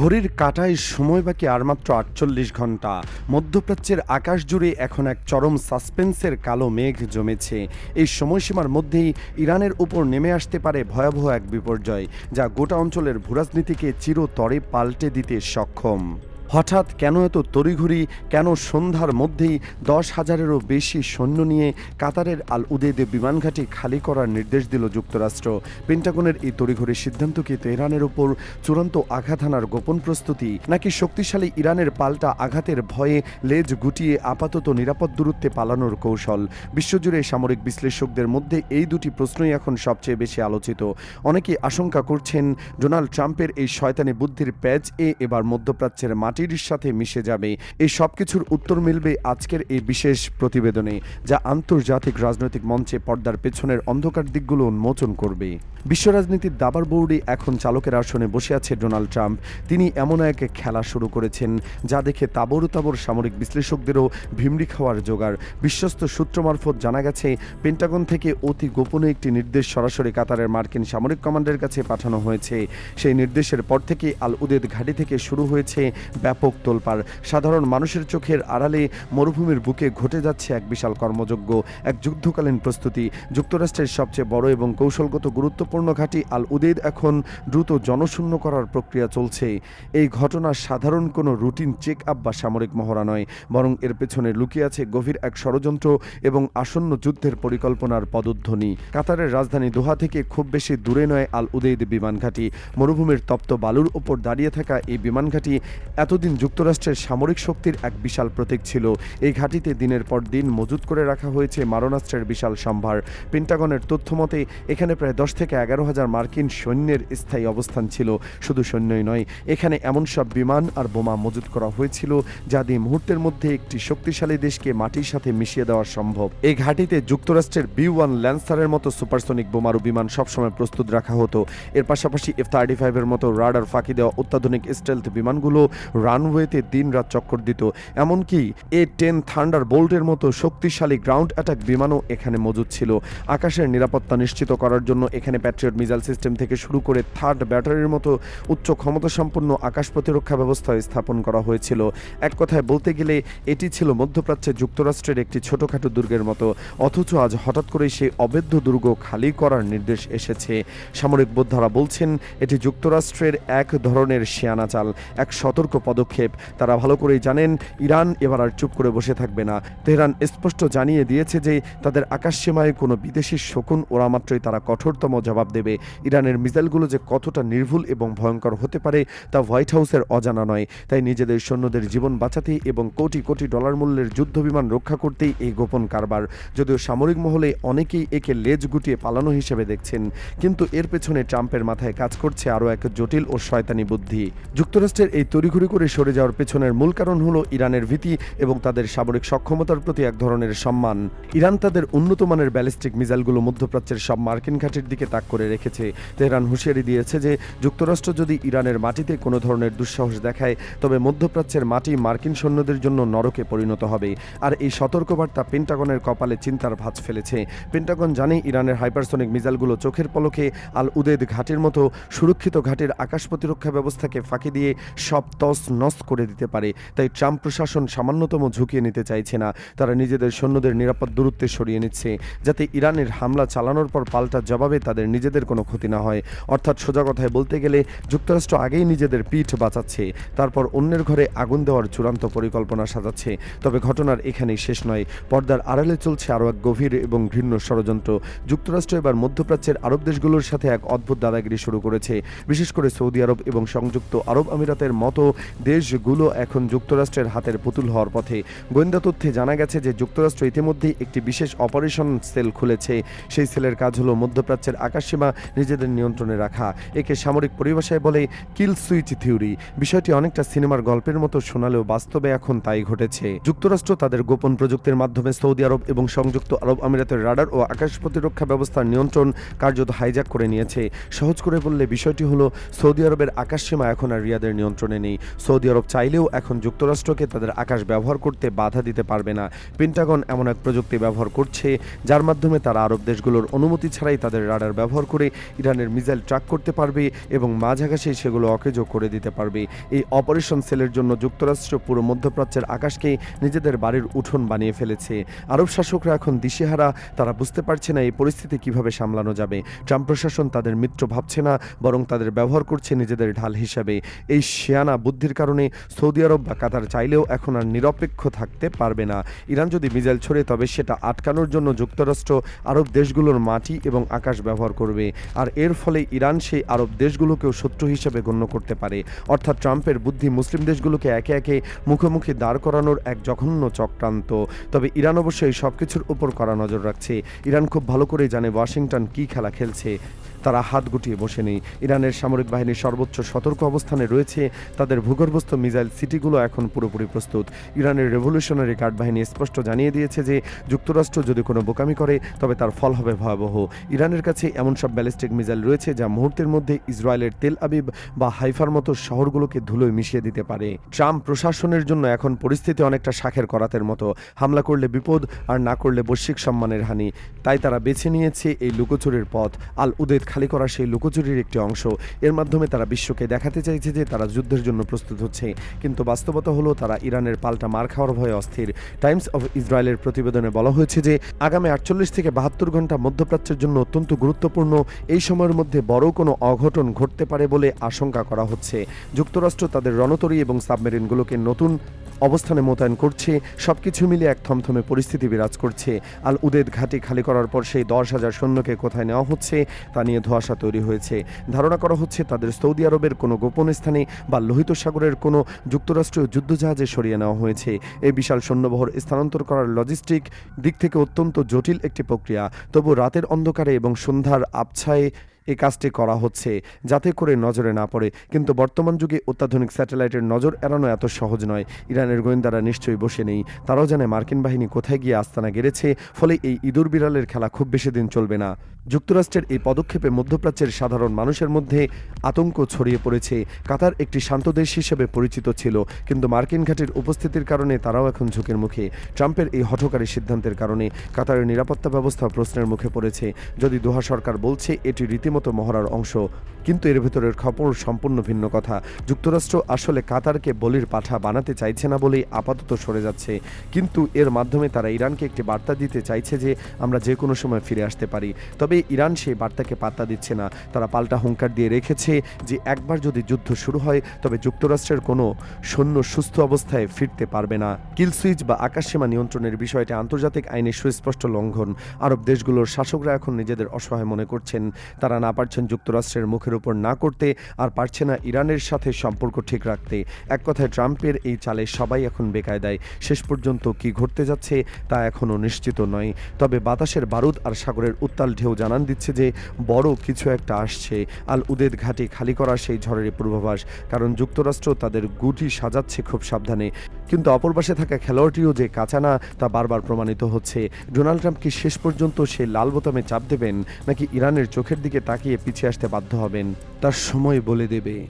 ঘড়ির কাটায় সময় বাকি আর মাত্র আটচল্লিশ ঘণ্টা। মধ্যপ্রাচ্যের আকাশ জুড়ে এখন এক চরম সাসপেন্সের কালো মেঘ জমেছে। এই সময়সীমার মধ্যেই ইরানের উপর নেমে আসতে পারে ভয়াবহ এক বিপর্যয়, যা গোটা অঞ্চলের ভূরাজনীতিকে চিরতরে পাল্টে দিতে সক্ষম। হঠাৎ কেন এত তড়িঘড়ি, কেন সন্ধ্যার মধ্যেই দশ হাজারেরও বেশি সৈন্য নিয়ে কাতারের আল উদেদে বিমানঘাটি খালি করার নির্দেশ দিল যুক্তরাষ্ট্র। পেন্টাগনের এই তড়িঘড়ির সিদ্ধান্ত কি তেহরানের ওপর চূড়ান্ত আঘাত হানার গোপন প্রস্তুতি, নাকি শক্তিশালী ইরানের পাল্টা আঘাতের ভয়ে লেজ গুটিয়ে আপাতত নিরাপদ দূরত্বে পালানোর কৌশল? বিশ্বজুড়ে সামরিক বিশ্লেষকদের মধ্যে এই দুটি প্রশ্নই এখন সবচেয়ে বেশি আলোচিত। অনেকে আশঙ্কা করছেন, ডোনাল্ড ট্রাম্পের এই শয়তানি বুদ্ধির প্যাচ এ এবার মধ্যপ্রাচ্যের মাটির সাথে মিশে যাবে। এই সব কিছুর উত্তর মিলবে আজকের এই বিশেষ প্রতিবেদনে, যা আন্তর্জাতিক রাজনৈতিক মঞ্চে পর্দার পেছনের অন্ধকার দিকগুলো উন্মোচন করবে। বিশ্ব রাজনীতির দাবার বোর্ডে এখন চালকের আসনে বসে আছে ডোনাল্ড ট্রাম্প। তিনি এমন এক খেলা শুরু করেছেন, যা দেখে তাবর তাবর সামরিক বিশ্লেষকদেরও ভিমড়ি খাওয়ার জোগাড়। বিশ্বস্ত সূত্র মারফত জানা গেছে, পেন্টাগন থেকে অতি গোপনে একটি নির্দেশ সরাসরি কাতারের মার্কিন সামরিক কমান্ডের কাছে পাঠানো হয়েছে। সেই নির্দেশের পর থেকে আল উদেদ ঘাঁটি থেকে শুরু হয়েছে ব্যাপক তোলপাড়। সাধারণ মানুষের চোখের আড়ালে মরুভূমির বুকে ঘটে যাচ্ছে এক বিশাল কর্মযজ্ঞ, এক যুদ্ধকালীন প্রস্তুতি। যুক্তরাষ্ট্রের সবচেয়ে বড় এবং কৌশলগত গুরুত্বপূর্ণ ঘাঁটি আল উদেদ এখন দ্রুত জনশূন্য করার প্রক্রিয়া চলছে। এই ঘটনা সাধারণ কোনো রুটিন চেক আপ বা সামরিক মহড়া নয়, বরং এর পেছনে লুকিয়ে আছে গভীর এক ষড়যন্ত্র এবং আসন্ন যুদ্ধের পরিকল্পনার পদধ্বনি। কাতারের রাজধানী দোহা থেকে খুব বেশি দূরে নয় আল উদেদ বিমান ঘাঁটি। মরুভূমির তপ্ত বালুর ওপর দাঁড়িয়ে থাকা এই বিমান ঘাঁটি এতদিন যুক্তরাষ্ট্রের সামরিক শক্তির এক বিশাল প্রতীক ছিল। এই ঘাঁটিতে দিনের পর দিন মজুত করে রাখা হয়েছে মারণাস্ত্রের বিশাল সম্ভার। পেন্টাগনের তথ্য মতে, এখানে প্রায় দশ থেকে এগারো হাজার মার্কিন সৈন্যের স্থায়ী অবস্থান ছিল। শুধু সৈন্যই নয়, এখানে এমন সব বিমান আর বোমা মজুত করা হয়েছিল যা দিয়ে মুহূর্তের মধ্যে একটি শক্তিশালী দেশকে মাটির সাথে মিশিয়ে দেওয়া সম্ভব। এই ঘাঁটিতে যুক্তরাষ্ট্রের বি ওয়ান ল্যান্সারের মতো সুপারসনিক বোমারু বিমান সবসময় প্রস্তুত রাখা হতো। এর পাশাপাশি এফ থার্টি ফাইভের মতো রাডার ফাঁকি দেওয়া অত্যাধুনিক স্টেলথ বিমানগুলো রানওয়েতে দিন রাত চক্কর দিত। এমনকি এ টেন থান্ডার বোল্টের মতো শক্তিশালী গ্রাউন্ড অ্যাটাক বিমানও এখানে মজুদ ছিল। আকাশের নিরাপত্তা নিশ্চিত করার জন্য এখানে প্যাট্রিয়ট মিসাইল সিস্টেম থেকে শুরু করে থার্ড ব্যাটারির মতো উচ্চ ক্ষমতা সম্পন্ন আকাশ প্রতিরক্ষা ব্যবস্থা স্থাপন করা হয়েছিল। এক কথায় বলতে গেলে, এটি ছিল মধ্যপ্রাচ্যে যুক্তরাষ্ট্রের একটি ছোটখাটো দুর্গের মতো। অথচ আজ হঠাৎ করেই সেই অবৈধ দুর্গ খালি করার নির্দেশ এসেছে। সামরিক বোদ্ধারা বলছেন, এটি যুক্তরাষ্ট্রের এক ধরনের শিয়ানা চাল এক সতর্ক পদক্ষেপ। তারা ভালো করেই জানেন, ইরান এবার আর চুপ করে বসে থাকবে না। তেহরান স্পষ্ট জানিয়ে দিয়েছে যে, তাদের আকাশসীমায় কোনো বিদেশি শকুন ওরা মাত্রই তারা কঠোরতম জবাব দেবে। ইরানের মিসাইলগুলো যে কতটা নির্ভুল এবং ভয়ঙ্কর হতে পারে, তা হোয়াইট হাউসের অজানা নয়। তাই নিজেদের সৈন্যদের জীবন বাঁচাতে এবং কোটি কোটি ডলার মূল্যের যুদ্ধবিমান রক্ষা করতেই এই গোপন কারবার। যদিও সামরিক মহলে অনেকেই একে লেজ গুটিয়ে পালানো হিসেবে দেখছেন, কিন্তু এর পেছনে ট্রাম্পের মাথায় কাজ করছে আরও এক জটিল ও শয়তানি বুদ্ধি। যুক্তরাষ্ট্রের এই তড়িঘড়ি করে সরে যাওয়ার পেছনের মূল কারণ হলো ইরানের ভীতি এবং তাদের সামরিক সক্ষমতার প্রতি এক ধরনের সম্মান। ইরান তাদের উন্নত মানের ব্যালিস্টিক মিসাইলগুলো মধ্যপ্রাচ্যের সব মার্কিন ঘাটির দিকে তাক করে রেখেছে। তেহরান হুঁশিয়ারি দিয়েছে যে, যুক্তরাষ্ট্র যদি ইরানের মাটিতে কোনো ধরনের দুঃসাহস দেখায়, তবে মধ্যপ্রাচ্যের মাটি মার্কিন সৈন্যদের জন্য নরকে পরিণত হবে। আর এই সতর্কবার্তা পেন্টাগনের কপালে চিন্তার ভাঁজ ফেলেছে। পেন্টাগন জানে ইরানের হাইপারসনিক মিসাইলগুলো চোখের পলকে আল উদেদ ঘাটির মতো সুরক্ষিত ঘাটির আকাশ প্রতিরক্ষা ব্যবস্থাকে ফাঁকি দিয়ে সব তস নস করে দিতে পারে। তাই ট্রাম্প প্রশাসন সামান্যতম ঝুঁকিয়ে নিতে চাইছে না। তারা নিজেদের সৈন্যদের নিরাপদ দূরত্বে সরিয়ে নিচ্ছে, যাতে ইরানের হামলা চালানোর পর পাল্টা জবাবে তাদের নিজেদের কোনো ক্ষতি না হয়। অর্থাৎ সোজা কথায় বলতে গেলে, যুক্তরাষ্ট্র আগেই নিজেদের পিঠ বাঁচাচ্ছে, তারপর অন্যের ঘরে আগুন দেওয়ার চূড়ান্ত পরিকল্পনা সাজাচ্ছে। তবে ঘটনার এখানেই শেষ নয়। পর্দার আড়ালে চলছে আরও এক গভীর এবং ঘৃণ্য ষড়যন্ত্র। যুক্তরাষ্ট্র এবার মধ্যপ্রাচ্যের আরব দেশগুলোর সাথে এক অদ্ভুত দাদাগিরি শুরু করেছে। বিশেষ করে সৌদি আরব এবং সংযুক্ত আরব আমিরাতের মতো দেশগুলো এখন যুক্তরাষ্ট্রের হাতের পুতুল হওয়ার পথে। গোয়েন্দা তথ্যে জানা গেছে যে যুক্তরাষ্ট্র ইতিমধ্যেই একটি বিশেষ অপারেশন সেল খুলেছে। সেই সেলের কাজ হলো মধ্যপ্রাচ্যের আকাশসীমা নিজেদের নিয়ন্ত্রণে রাখা। একে সামরিক পরিভাষায় বলে কিল সুইচ থিওরি। বিষয়টি অনেকটা সিনেমার গল্পের মতো শোনালেও বাস্তবে এখন তাই ঘটেছে। যুক্তরাষ্ট্র তাদের গোপন প্রযুক্তির মাধ্যমে সৌদি আরব এবং সংযুক্ত আরব আমিরাতের রাডার ও আকাশ প্রতিরক্ষা ব্যবস্থার নিয়ন্ত্রণ কার্যত হাইজ্যাক করে নিয়েছে। সহজ করে বললে বিষয়টি হলো, সৌদি আরবের আকাশসীমা এখন আর রিয়াদের নিয়ন্ত্রণে নেই। সৌদি আরব চাইলেও এখন যুক্তরাষ্ট্রকে তাদের আকাশ ব্যবহার করতে বাধা দিতে পারবে না। পেন্টাগন এমন এক প্রযুক্তি ব্যবহার করছে, যার মাধ্যমে তারা আরব দেশগুলোর অনুমতি ছাড়াই তাদের রাডার ব্যবহার করে ইরানের মিসাইল ট্র্যাক করতে পারবে এবং মাঝাঘাসে সেগুলো অকেজো করে দিতে পারবে। এই অপারেশন সেলের জন্য যুক্তরাষ্ট্র পুরো মধ্যপ্রাচ্যের আকাশকে নিজেদের বাড়ির উঠোন বানিয়ে ফেলেছে। আরব শাসকরা এখন দিশেহারা, তারা বুঝতে পারছে না এই পরিস্থিতি কীভাবে সামলানো যাবে। ট্রাম্প প্রশাসন তাদের মিত্র ভাবছে না, বরং তাদের ব্যবহার করছে নিজেদের ঢাল হিসাবে। এই শিয়ানা বুদ্ধির কারণে সৌদি আরব বা কাতার চাইলেও এখন আর নিরপেক্ষ থাকতে পারবে না। ইরান যদি মিসাইল ছড়ে, তবে সেটা আটকানোর জন্য যুক্তরাষ্ট্র আরব দেশগুলোর মাটি এবং আকাশ ব্যবহার করবে। আর এর ফলে ইরান সেই আরব দেশগুলোকেও শত্রু হিসেবে গণ্য করতে পারে। অর্থাৎ ট্রাম্পের বুদ্ধি মুসলিম দেশগুলোকে একে একে মুখোমুখি দাঁড় করানোর এক জঘন্য চক্রান্ত। তবে ইরান অবশ্যই সব কিছুর উপর কড়া নজর রাখছে। ইরান খুব ভালো করেই জানে ওয়াশিংটন কী খেলা খেলছে। তারা হাত গুটিয়ে বসে নেই ইরানের সামরিক বাহিনীর সর্বোচ্চ সতর্ক অবস্থানে রয়েছে তাদের ভূগর্ভস্থ মিসাইল সিটিগুলো এখন পুরোপুরি প্রস্তুত। ইরানের রেভলিউশনারি গার্ড বাহিনী স্পষ্ট জানিয়ে দিয়েছে যে, যুক্তরাষ্ট্র যদি কোনো বোকামি করে, তবে তার ফল হবে ভয়াবহ। ইরানের কাছে এমন সব ব্যালিস্টিক মিসাইল রয়েছে যা মুহূর্তের মধ্যে ইসরায়েলের তেল আবিব বা হাইফার মতো শহরগুলোকে ধুলোয় মিশিয়ে দিতে পারে। ট্রাম্প প্রশাসনের জন্য এখন পরিস্থিতি অনেকটা শাখের করাতের মতো। হামলা করলে বিপদ, আর না করলে বৈশ্বিক সম্মানের হানি। তাই তারা বেছে নিয়েছে এই লুকোচুরির পথ। আল উদেদ খালি করা সেই লুকোচুরির একটি অংশ। এর মাধ্যমে তারা বিশ্বকে দেখাতে চাইছে যে তারা যুদ্ধের জন্য প্রস্তুত হচ্ছে। কিন্তু বাস্তবতা হলো, তারা ইরানের পাল্টা মার খাওয়ার ভয়ে অস্থির। টাইমস অফ ইসরায়েলের প্রতিবেদনে বলা হয়েছে যে, আগামী আটচল্লিশ থেকে বাহাত্তর ঘণ্টা মধ্যপ্রাচ্যের জন্য অত্যন্ত গুরুত্বপূর্ণ এই সময়ের মধ্যে বড় কোনো অঘটন ঘটতে পারে বলে আশঙ্কা করা হচ্ছে। যুক্তরাষ্ট্র তাদের রণতরী এবং সাবমেরিনগুলোকে নতুন অবস্থানে মোতায়েন করছে। সবকিছু মিলে এক থমথমে পরিস্থিতি বিরাজ করছে। আল উদেদ ঘাঁটি খালি করার পর সেই দশ হাজার সৈন্যকে কোথায় নেওয়া হচ্ছে, তা নিয়ে ধোঁয়াশা তৈরি হয়েছে। ধারণা করা হচ্ছে, তাদের সৌদি আরবের কোনো গোপন স্থানে বা লোহিত সাগরের কোনো যুক্তরাষ্ট্রীয় যুদ্ধজাহাজে সরিয়ে নেওয়া হয়েছে। এই বিশাল সৈন্যবহর স্থানান্তর করার লজিস্টিক দিক থেকে অত্যন্ত জটিল একটি প্রক্রিয়া। তবু রাতের অন্ধকারে এবং সন্ধ্যার আবছায় এই কাজটি করা হচ্ছে, যাতে করে নজরে না পড়ে। কিন্তু বর্তমান যুগে অত্যাধুনিক স্যাটেলাইটের নজর এড়ানো এত সহজ নয়। ইরানের গোয়েন্দারা নিশ্চয়ই বসে নেই। তারাও জানে মার্কিন বাহিনী কোথায় গিয়ে আস্তানা গেড়েছে, ফলে এই ইঁদুর বিড়ালের খেলা খুব বেশি দিন চলবে না। যুক্তরাষ্ট্রের এই পদক্ষেপে মধ্যপ্রাচ্যের সাধারণ মানুষের মধ্যে আতঙ্ক ছড়িয়ে পড়েছে। কাতার একটি শান্ত দেশ হিসেবে পরিচিত ছিল, কিন্তু মার্কিন ঘাটির উপস্থিতির কারণে তারাও এখন ঝুঁকির মুখে। ট্রাম্পের এই হঠকারী সিদ্ধান্তের কারণে কাতারের নিরাপত্তা ব্যবস্থা প্রশ্নের মুখে পড়েছে। যদি দোহা সরকার বলছে, এটি রীতিমতো মহড়ার অংশ। কিন্তু এর ভেতরের খবর সম্পূর্ণ ভিন্ন কথা। যুক্তরাষ্ট্র আসলে কাতারকে বলির পাঠা বানাতে চাইছে না বলেই আপাতত সরে যাচ্ছে। কিন্তু এর মাধ্যমে তারা ইরানকে একটি বার্তা দিতে চাইছে যে, আমরা যে কোনো সময় ফিরে আসতে পারি। তবে ইরান সেই বার্তাকে পাত্তা দিচ্ছে না। তারা পাল্টা হুঙ্কার দিয়ে রেখেছে যে, একবার যদি যুদ্ধ শুরু হয়, তবে যুক্তরাষ্ট্রের কোনো সৈন্য সুস্থ অবস্থায় ফিরতে পারবে না। কিল সুইচ বা আকাশসীমা নিয়ন্ত্রণের বিষয়টি আন্তর্জাতিক আইনের সুস্পষ্ট লঙ্ঘন। আরব দেশগুলোর শাসকরা এখন নিজেদের অসহায় মনে করছেন। তারা না পারছেন যুক্তরাষ্ট্রের মুখের উপর না করতে আর পারছে না ইরানের সাথে সম্পর্ক ঠিক রাখতে। এক কথায় ট্রাম্পের এই চালে সবাই এখন বেকায় দেয় শেষ পর্যন্ত কি ঘটতে যাচ্ছে তা এখনও নিশ্চিত নয়। তবে বাতাসের বারুদ আর সাগরের উত্তাল ঢেউ জানান দিচ্ছে যে বড় কিছু একটা আসছে। আল উদেদ ঘাটি খালি করা সেই ঝড়ের পূর্বাভাস। কারণ যুক্তরাষ্ট্র তাদের গুটি সাজাচ্ছে খুব সাবধানে। কিন্তু অপর পাশে থাকা খেলোয়াড়টিও যে কাঁচা না, তা বারবার প্রমাণিত হচ্ছে। ডোনাল্ড ট্রাম্প কি শেষ পর্যন্ত সেই লাল বোতামে চাপ দেবেন, নাকি ইরানের চোখের দিকে তাকিয়ে পিছিয়ে আসতে বাধ্য হবেন। তার সময় বলে দেবে।